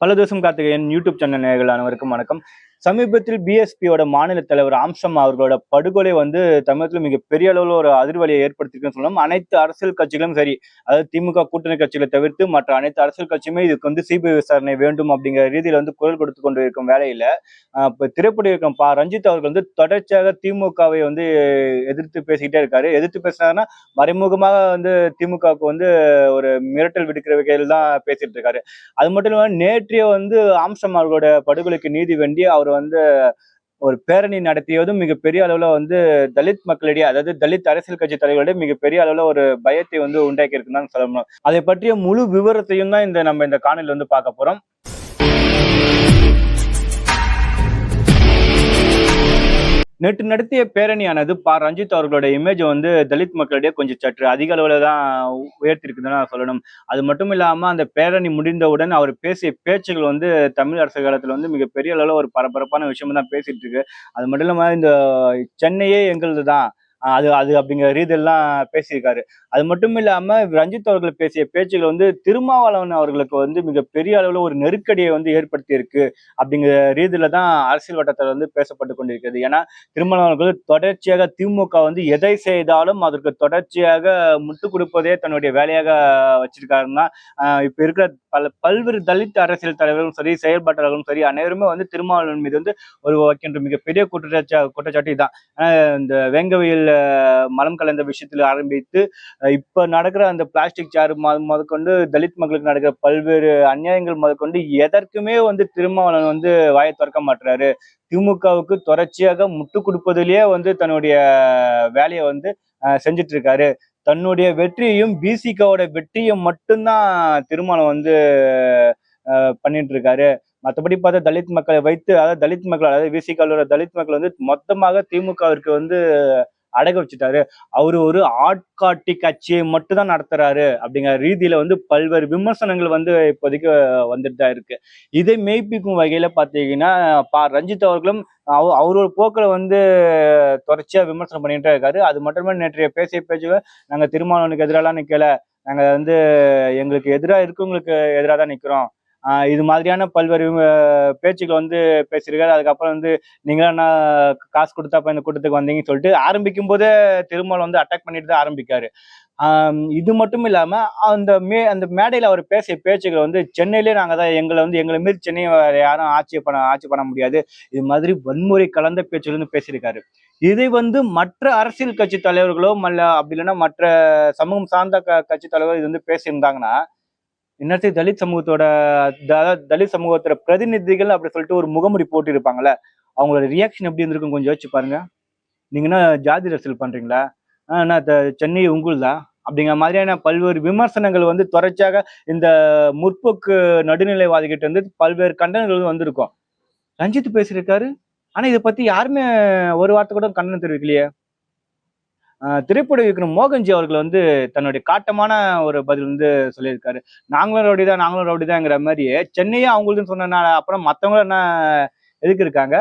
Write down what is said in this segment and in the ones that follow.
பல தேசம் Karthikeyan YouTube channel நேயர்கள் அனைவருக்கும் வணக்கம் சமீபத்தில் பிஎஸ்பியோட மாநில தலைவர் ஆம்சம் அவர்களோட படுகொலை வந்து தமிழகத்தில் மிகப்பெரிய அளவில் ஒரு அதிர்வலியை ஏற்படுத்திருக்குன்னு சொல்லலாம் அனைத்து அரசியல் கட்சிகளும் சரி அதாவது திமுக கூட்டணி கட்சிகளை தவிர்த்து மற்ற அனைத்து அரசியல் கட்சியுமே இதுக்கு வந்து சிபிஐ விசாரணை வேண்டும் அப்படிங்கிற ரீதியில் வந்து குரல் கொடுத்து கொண்டு இருக்கும் வேலையில இப்போ திரைப்பட இயக்கம் பா ரஞ்சித் அவர்கள் வந்து தொடர்ச்சியாக திமுகவை வந்து எதிர்த்து பேசிக்கிட்டே இருக்காரு. எதிர்த்து பேசினாருன்னா மறைமுகமாக வந்து திமுகவுக்கு வந்து ஒரு மிரட்டல் விடுக்கிற வகையில் தான் பேசிட்டு இருக்காரு. அது மட்டும் இல்லாமல் நேற்றைய வந்து ஆம்சம் அவர்களோட படுகொலைக்கு நீதி வேண்டி அவர் வந்து ஒரு பேரணி நடத்தியதும் மிகப்பெரிய அளவுல வந்து தலித் மக்களிடையே அதாவது தலித் அரசியல் கட்சி தலைவர்களிடையே மிகப்பெரிய அளவுல ஒரு பயத்தை வந்து உண்டாக்கி இருக்குன்னு தான் சொல்லணும். அதை பற்றிய முழு விவரத்தையும் தான் இந்த நம்ம இந்த காணொலியில் வந்து பார்க்க போறோம். நேற்று நடத்திய பேரணியானது பா ரஞ்சித் அவர்களோட இமேஜ் வந்து தலித் மக்களிடையே கொஞ்சம் சற்று அதிக அளவில் தான் உயர்த்திருக்குதுன்னு நான் சொல்லணும். அது மட்டும் இல்லாம அந்த பேரணி முடிந்தவுடன் அவர் பேசிய பேச்சுகள் வந்து தமிழ் அரசு காலத்துல வந்து மிகப்பெரிய அளவில் ஒரு பரபரப்பான விஷயம் தான் பேசிட்டு இருக்கு. அது மட்டும் இல்லாமல் இந்த சென்னையே எங்களது தான் அது அது அப்படிங்கிற ரீதியெல்லாம் பேசியிருக்காரு. அது மட்டும் இல்லாம ரஞ்சித் அவர்கள் பேசிய பேச்சுகள் வந்து திருமாவளவன் அவர்களுக்கு வந்து மிகப்பெரிய அளவுல ஒரு நெருக்கடியை வந்து ஏற்படுத்தி இருக்கு அப்படிங்கிற ரீதியில தான் அரசியல் வட்டத்தில் வந்து பேசப்பட்டு கொண்டிருக்கிறது. ஏன்னா திருமாவளவன் தொடர்ச்சியாக திமுக வந்து எதை செய்தாலும் அதற்கு தொடர்ச்சியாக முட்டு கொடுப்பதே தன்னுடைய வேலையாக வச்சிருக்காருன்னா இப்ப இருக்கிற பல பல்வேறு தலித் அரசியல் தலைவர்களும் சரி செயல்பாட்டாளர்களும் சரி அனைவருமே வந்து திருமாவளவன் மீது வந்து ஒரு வைக்கின்ற மிகப்பெரிய குற்றச்சா குற்றச்சாட்டு தான் இந்த வேங்கவையில் மலம் கலந்த விஷயத்தில் ஆரம்பித்து இப்போ இப்ப நடக்கிற அந்த பிளாஸ்டிக் சேர் முதற்கொண்டு தலித் மக்களுக்கு நடக்கிற பல்வேறு அநியாயங்கள் முதற்கொண்டு எதற்குமே வந்து திருமாவளவன் வந்து வாயை திறக்க மாட்டுறாரு திமுகவுக்கு தொடர்ச்சியாக முட்டு கொடுப்பதிலேயே வந்து தன்னுடைய வேலையை வந்து அஹ், செஞ்சுட்டு இருக்காரு தன்னுடைய வெற்றியையும் பிசிகாவோட வெற்றியும் மட்டும்தான் திருமணம் வந்து பண்ணிட்டு இருக்காரு மற்றபடி பார்த்தா தலித் மக்களை வைத்து அதாவது தலித் மக்கள் அதாவது விசிகாலோட தலித் மக்கள் வந்து மொத்தமாக திமுகவிற்கு வந்து அடக வச்சுட்டாரு. அவரு ஒரு ஆட்காட்டி கட்சியை மட்டும் தான் நடத்துறாரு அப்படிங்கிற ரீதியில வந்து பல்வேறு விமர்சனங்கள் வந்து இப்போதைக்கு வந்துட்டு தான் இருக்கு. இதை மெய்ப்பிக்கும் வகையில பாத்தீங்கன்னா பா ரஞ்சித் அவர்களும் அவ அவரோட போக்கில் வந்து தொடர்ச்சியா விமர்சனம் பண்ணிட்டு இருக்காரு. அது மட்டுமே நேற்றைய பேசிய பேச்சுகள் நாங்க திருமாவளவனுக்கு எதிராலாம் நிக்கல. நாங்க வந்து எங்களுக்கு எதிராக இருக்கவங்களுக்கு எதிராக தான் நிக்கிறோம். இது மாதிரியான பல்வேறு அஹ், பேச்சுக்கள் வந்து பேசியிருக்காரு. அதுக்கப்புறம் வந்து நீங்களா என்ன காசு கொடுத்தா இந்த கூட்டத்துக்கு வந்தீங்கன்னு சொல்லிட்டு ஆரம்பிக்கும் போதே திருமாவளவன் வந்து அட்டாக் பண்ணிட்டு தான் ஆரம்பிக்காரு. இது மட்டும் இல்லாம அந்த மே அந்த மேடையில் அவர் பேசிய பேச்சுகள் வந்து சென்னையிலே நாங்கள் தான் எங்களை வந்து எங்களை மீறி சென்னையை வேற யாரும் ஆட்சி பண்ண ஆட்சி பண்ண முடியாது. இது மாதிரி வன்முறை கலந்த பேச்சுகள் வந்து பேசியிருக்காரு. இதை வந்து மற்ற அரசியல் கட்சி தலைவர்களோ மல்ல அப்படி இல்லைன்னா மற்ற சமூகம் சார்ந்த க கட்சி தலைவர் இது வந்து பேசியிருந்தாங்கன்னா இன்னொருத்தி தலித் சமூகத்தோட தலித் சமூகத்தோட பிரதிநிதிகள் அப்படி சொல்லிட்டு ஒரு முகமுடி போட்டு இருப்பாங்கல்ல அவங்களோட ரியாக்ஷன் எப்படி இருந்திருக்கும் கொஞ்சம் யோசிச்சு பாருங்க. நீங்க என்ன ஜாதி அரசியல் பண்றீங்களா? ஆனா த- சென்னை உங்குள்தா? அப்படிங்கிற மாதிரியான பல்வேறு விமர்சனங்கள் வந்து தொடர்ச்சியாக இந்த முற்போக்கு நடுநிலைவாதிகிட்ட இருந்து பல்வேறு கண்டனங்கள் வந்திருக்கும். ரஞ்சித் பேசியிருக்காரு. ஆனா இதை பத்தி யாருமே ஒரு வார்த்தை கூட கண்டனம் தெரிவிக்கலையே. திரைப்பட இயக்குனர் மோகன்ஜி அவர்கள் வந்து தன்னுடைய காட்டமான ஒரு பதில் வந்து சொல்லியிருக்காரு. நாங்களும் ரவுடி தான் நாங்களும் ரவுடி தான்ங்கிற மாதிரியே சென்னையே அவங்களுதுன்னு சொன்னனால அப்புறம் மற்றவங்களும் என்ன எதுக்கு இருக்காங்க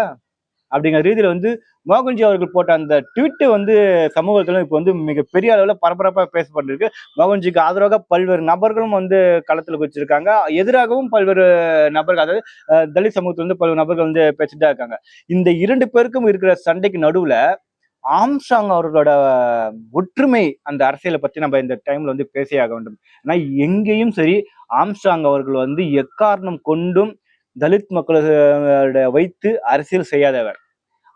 அப்படிங்கிற ரீதியில் வந்து மோகன்ஜி அவர்கள் போட்ட அந்த ட்விட்டு வந்து சமூகத்தில் இப்போ வந்து மிகப்பெரிய அளவில் பரபரப்பாக பேசப்பட்டிருக்கு. மோகன்ஜிக்கு ஆதரவாக பல்வேறு நபர்களும் வந்து களத்தில் வச்சிருக்காங்க எதிராகவும் பல்வேறு நபர்கள் அதாவது தலித் சமூகத்தில் வந்து பல்வேறு நபர்கள் வந்து பேசிட்டு தான் இருக்காங்க. இந்த இரண்டு பேருக்கும் இருக்கிற சண்டைக்கு நடுவில் ஆம்சாங் அவர்களோட ஒற்றுமை அந்த அரசியலை பத்தி நம்ம இந்த டைம்ல வந்து பேசியே ஆக வேண்டும். ஏன்னா எங்கேயும் சரி ஆம்சாங் அவர்கள் வந்து எக்காரணம் கொண்டும் தலித் மக்களோட வைத்து அரசியல் செய்யாதவர்.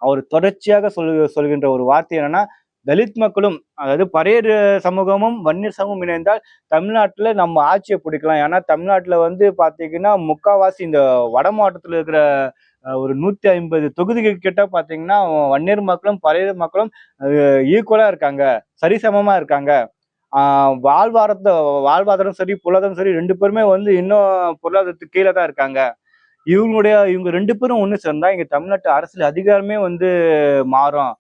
அவர் தொடர்ச்சியாக சொல் சொல்கின்ற ஒரு வார்த்தை என்னன்னா தலித் மக்களும் அதாவது பரையர் சமூகமும் வன்னியர் சமூகம் இணைந்தால் தமிழ்நாட்டில் நம்ம ஆட்சியை பிடிக்கலாம். ஏன்னா தமிழ்நாட்டில் வந்து பார்த்தீங்கன்னா முக்காவாசி இந்த வட மாவட்டத்தில் இருக்கிற ஒரு நூத்தி ஐம்பது தொகுதிகள் கிட்ட பாத்தீங்கன்னா வன்னியர் மக்களும் பழைய மக்களும் ஈக்குவலா இருக்காங்க சரிசமமா இருக்காங்க. ஆஹ் வாழ்வாரத்தை வாழ்வாதாரம் சரி பொருளாதாரம் சரி ரெண்டு பேருமே வந்து இன்னும் பொருளாதாரத்துக்கு கீழே தான் இருக்காங்க. இவங்களுடைய இவங்க ரெண்டு பேரும் ஒன்று சேர்ந்தா இங்க தமிழ்நாட்டு அரசியல் அதிகாரமே வந்து மாறும்.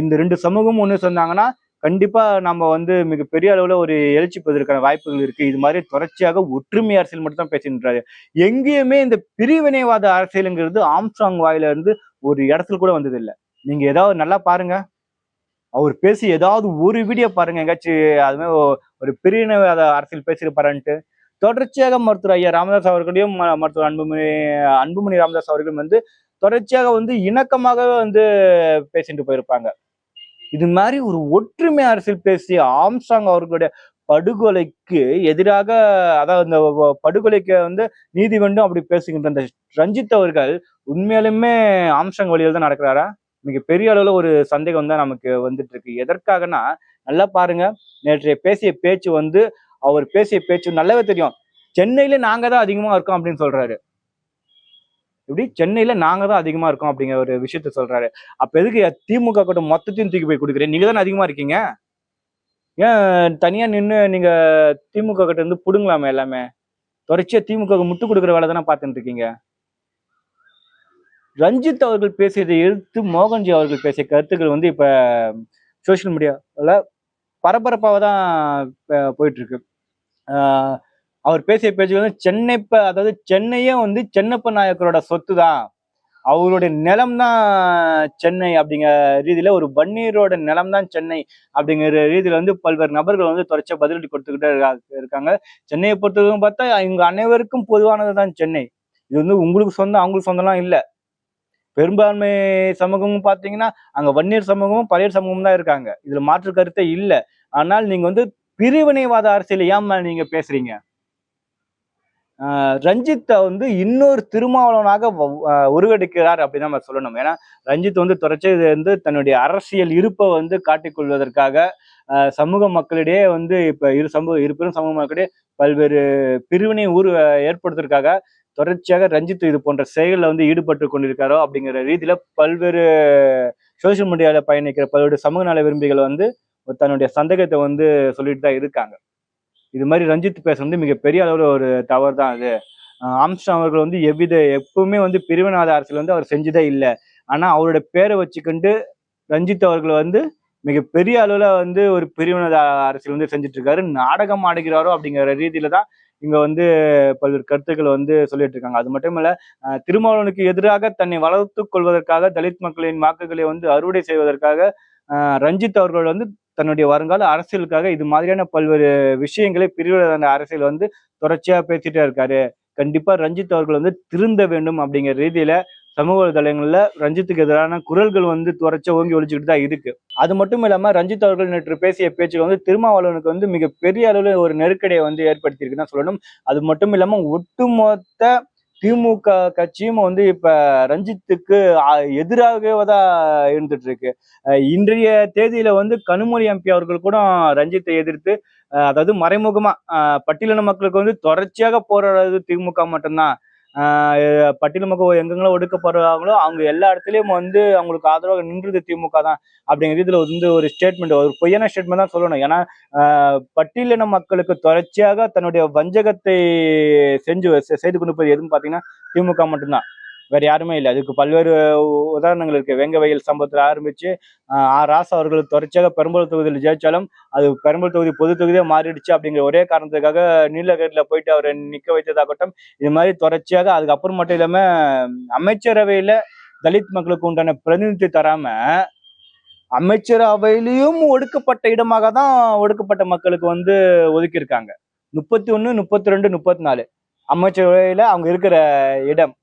இந்த ரெண்டு சமூகமும் ஒன்று சேர்ந்தாங்கன்னா கண்டிப்பா நம்ம வந்து மிகப்பெரிய அளவுல ஒரு எழுச்சி பெறுவதற்கான வாய்ப்புகள் இருக்கு. இது மாதிரி தொடர்ச்சியாக ஒற்றுமை அரசியல் மட்டும் தான் பேசின்றாரு எங்கேயுமே இந்த பிரிவினைவாத அரசியலுங்கிறது ஆம்ஸ்ட்ராங் வாயில இருந்து ஒரு இடத்துல கூட வந்தது இல்லை நீங்க ஏதாவது நல்லா பாருங்க. அவர் பேசி ஏதாவது ஒரு வீடியோ பாருங்க. எங்காச்சும் அதுமாதிரி ஒரு பிரிவினைவாத அரசியல் பேசியிருப்பாருன்ட்டு. தொடர்ச்சியாக மருத்துவர் ஐயா ராமதாஸ் அவர்களையும் ம- மருத்துவர் அன்புமணி அன்புமணி ராமதாஸ் அவர்களும் வந்து தொடர்ச்சியாக வந்து இணக்கமாக வந்து பேசிட்டு போயிருப்பாங்க. இது மாதிரி ஒரு ஒற்றுமை அரசியல் பேசிய ஆம்சாங் அவர்களுடைய படுகொலைக்கு எதிராக அதாவது இந்த படுகொலைக்கு வந்து நீதி வேண்டும் அப்படி பேசுகின்ற அந்த ரஞ்சித் அவர்கள் உண்மையிலுமே ஆம்சாங் வழியில் தான் நடக்கிறாரா? மிக பெரிய ஒரு சந்தேகம் தான் நமக்கு வந்துட்டு இருக்கு எதற்காகனா நல்லா பாருங்க. நேற்றைய பேசிய பேச்சு வந்து அவர் பேசிய பேச்சு நல்லாவே தெரியும். சென்னையில நாங்க தான் அதிகமா இருக்கோம் அப்படின்னு சொல்றாரு. இப்படி சென்னையில நாங்க தான் அதிகமா இருக்கோம் அப்படிங்கிற ஒரு விஷயத்த சொல்றாரு. அப்ப எதுக்கு திமுக கூட்டம் மொத்தத்தையும் தூக்கி போய் கொடுக்குறேன் நீங்க தானே அதிகமா இருக்கீங்க? ஏன் தனியா நின்று நீங்க திமுக கிட்ட இருந்து புடுங்கலாமே எல்லாமே? தொடர்ச்சியா திமுக முட்டு கொடுக்குற வேலை தானே பார்த்துட்டு இருக்கீங்க? ரஞ்சித் அவர்கள் பேசியதை எடுத்து மோகன்ஜி அவர்கள் பேசிய கருத்துக்கள் வந்து இப்ப சோஷியல் மீடியாவில் பரபரப்பாக தான் போயிட்டு இருக்கு. ஆஹ் அவர் பேசிய பேச்சு வந்து சென்னை அதாவது சென்னையே வந்து சென்னப்ப நாயக்கரோட சொத்து தான் அவருடைய நிலம் தான் சென்னை அப்படிங்கிற ரீதியில ஒரு வன்னியரோட நிலம் தான் சென்னை அப்படிங்கிற ரீதியில வந்து பல்வேறு நபர்கள் வந்து தொடர்ச்சியா பதிலடி கொடுத்துக்கிட்டே இருக்கா- இருக்காங்க. சென்னையை பொறுத்தவரைக்கும் பார்த்தா இவங்க அனைவருக்கும் பொதுவானது தான் சென்னை. இது வந்து உங்களுக்கு சொந்தம் அவங்களுக்கு சொந்தம்லாம் இல்லை. பெரும்பான்மை சமூகமும் பார்த்தீங்கன்னா அங்க வன்னியர் சமூகமும் பழையர் சமூகமும் தான் இருக்காங்க. இதுல மாற்று கருத்தே இல்லை. ஆனால் நீங்க வந்து பிரிவினைவாத அரசியல் ஏன் நீங்க பேசுறீங்க? ரஞ்சித்தை வந்து இன்னொரு திருமாவளவனாக உருவெடுக்கிறார் அப்படின்னு நம்ம சொல்லணும். ஏன்னா ரஞ்சித் வந்து தொடர்ச்சியது வந்து தன்னுடைய அரசியல் இருப்பை வந்து காட்டிக்கொள்வதற்காக சமூக மக்களிடையே வந்து இப்போ இரு சமூக இரு பெரும் சமூக மக்களிடையே பல்வேறு பிரிவினை ஊர் ஏற்படுத்துறதுக்காக தொடர்ச்சியாக ரஞ்சித் இது போன்ற செயலில் வந்து ஈடுபட்டு கொண்டிருக்காரோ அப்படிங்கிற ரீதியில பல்வேறு சோசியல் மீடியாவில் பயணிக்கிற பல்வேறு சமூக நல விரும்பிகள் வந்து தன்னுடைய சந்தேகத்தை வந்து சொல்லிட்டு தான் இருக்காங்க. இது மாதிரி ரஞ்சித் பேசுறது மிகப்பெரிய அளவில் ஒரு தவறு தான் அது. ஆஹ் ஆம்ஸ்டாங் அவர்கள் வந்து எவ்வித எப்பவுமே வந்து பிரிவினாத அரசியல் வந்து அவர் செஞ்சதே இல்லை. ஆனால் அவரோட பேரை வச்சுக்கொண்டு ரஞ்சித் அவர்கள் வந்து மிகப்பெரிய அளவில் வந்து ஒரு பிரிவினத அரசியல் வந்து செஞ்சுட்டு இருக்காரு நாடகம் ஆடுகிறாரோ அப்படிங்கிற ரீதியில தான் இங்க வந்து பல்வேறு கருத்துக்கள் வந்து சொல்லிட்டு இருக்காங்க அது மட்டும் இல்ல திருமாவளவனுக்கு எதிராக தன்னை வளர்த்து கொள்வதற்காக தலித் மக்களின் வாக்குகளை வந்து அறுவடை செய்வதற்காக ரஞ்சித் அவர்கள் வந்து தன்னுடைய வருங்கால அரசியலுக்காக இது மாதிரியான பல்வேறு விஷயங்களை பிரிவினத அரசியல் வந்து தொடர்ச்சியா பேசிட்டே இருக்காரு. கண்டிப்பா ரஞ்சித் அவர்கள் வந்து திருந்த வேண்டும் அப்படிங்கிற ரீதியில சமூக வலைதளங்கள்ல ரஞ்சித்துக்கு எதிரான குரல்கள் வந்து துறைச்ச ஓங்கி ஒழிச்சுக்கிட்டு தான் இருக்கு. அது மட்டும் இல்லாம ரஞ்சித் அவர்கள் நேற்று பேசிய பேச்சுகள் வந்து திருமாவளவனுக்கு வந்து மிகப்பெரிய அளவில் ஒரு நெருக்கடியை வந்து ஏற்படுத்தியிருக்குன்னு தான் சொல்லணும். அது மட்டும் இல்லாம ஒட்டுமொத்த திமுக கட்சியும் வந்து இப்ப ரஞ்சித்துக்கு ஆ- எதிராகவே தான் இருந்துட்டு இருக்கு இன்றைய தேதியில வந்து கனிமொழி எம்பி அவர்கள் கூட ரஞ்சித்தை எதிர்த்து அஹ் அதாவது மறைமுகமா பட்டியலின மக்களுக்கு வந்து தொடர்ச்சியாக போராடுறது திமுக மட்டும்தான். பட்டியல் மக்கள் எங்கெங்கெல்லாம் ஒடுக்கப்படுறாங்களோ அவங்க எல்லா இடத்துலயும் வந்து அவங்களுக்கு ஆதரவாக நின்றது திமுக தான் அப்படிங்கிற இதுல வந்து ஒரு ஸ்டேட்மெண்ட் ஒரு பொய்யான ஸ்டேட்மெண்ட் தான் சொல்லணும். ஏன்னா பட்டியலின மக்களுக்கு தொடர்ச்சியாக தன்னுடைய வஞ்சகத்தை செஞ்சு செய்து கொண்டு போய் எதுன்னு பாத்தீங்கன்னா திமுக மட்டும்தான். வேற யாருமே இல்லை. அதுக்கு பல்வேறு உதாரணங்கள் இருக்கு. வெங்க வயல் சம்பவத்துல ஆரம்பிச்சு ஆர் ராசா அவர்கள் தொடர்ச்சியாக பெரம்பலூர் தொகுதியில் ஜெயிச்சாலும் அது பெரம்பலூர் தொகுதி பொது தொகுதியாக மாறிடுச்சு அப்படிங்கிற ஒரே காரணத்துக்காக நீலகிரியில் போயிட்டு அவரை நிக்க வைத்ததாகட்டும் இது மாதிரி தொடர்ச்சியாக அதுக்கப்புறம் மட்டும் இல்லாம அமைச்சரவையில தலித் மக்களுக்கு உண்டான பிரதிநிதி தராம அமைச்சரவையிலையும் ஒடுக்கப்பட்ட இடமாக தான் ஒடுக்கப்பட்ட மக்களுக்கு வந்து ஒதுக்கியிருக்காங்க. முப்பத்தி ஒன்று முப்பத்தி ரெண்டு முப்பத்தி நாலு அமைச்சரவையில அவங்க இருக்கிற இடம்.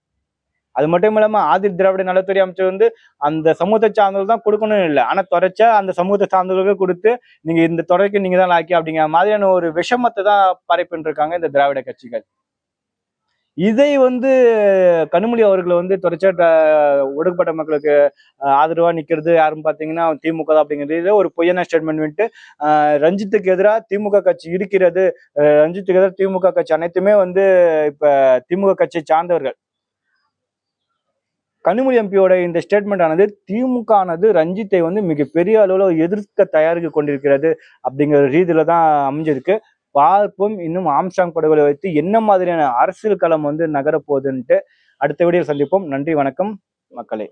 அது மட்டும் இல்லாம ஆதி திராவிட நலத்துறை அமைச்சர் வந்து அந்த சமூகத்தை சார்ந்தவர்கள் தான் கொடுக்கணும்னு இல்லை. ஆனா தொடர்ச்சியா அந்த சமூகத்தை சார்ந்தவர்களுக்கு கொடுத்து நீங்க இந்த துறைக்கு நீங்க தான் லாக்கி அப்படிங்கிற மாதிரியான ஒரு விஷமத்தை தான் பரப்பின்னு இருக்காங்க இந்த திராவிட கட்சிகள். இதை வந்து கனிமொழி அவர்களை வந்து தொடர்ச்சியா ஒடுக்கப்பட்ட மக்களுக்கு ஆதரவா நிக்கிறது யாருன்னு பாத்தீங்கன்னா திமுக தான் அப்படிங்கிறது ஒரு பொய்யான ஸ்டேட்மெண்ட் வந்துட்டு ரஞ்சித்துக்கு எதிராக திமுக கட்சி இருக்கிறது ரஞ்சித்துக்கு எதிராக திமுக கட்சி அனைத்துமே வந்து இப்ப திமுக கட்சியை சார்ந்தவர்கள். கனிமொழி எம்பியோட இந்த ஸ்டேட்மெண்ட் ஆனது திமுக ஆனது ரஞ்சித்தை வந்து மிகப்பெரிய அளவில் எதிர்க்க தயாரிக்க கொண்டிருக்கிறது அப்படிங்கிற ரீதியில தான் அமைஞ்சிருக்கு. பார்ப்போம். இன்னும் ஆம்சாங் படுகொலை வைத்து என்ன மாதிரியான அரசியல் களம் வந்து நகரப்போகுதுன்ட்டு அடுத்த வீடியோ சந்திப்போம். நன்றி வணக்கம் மக்களே.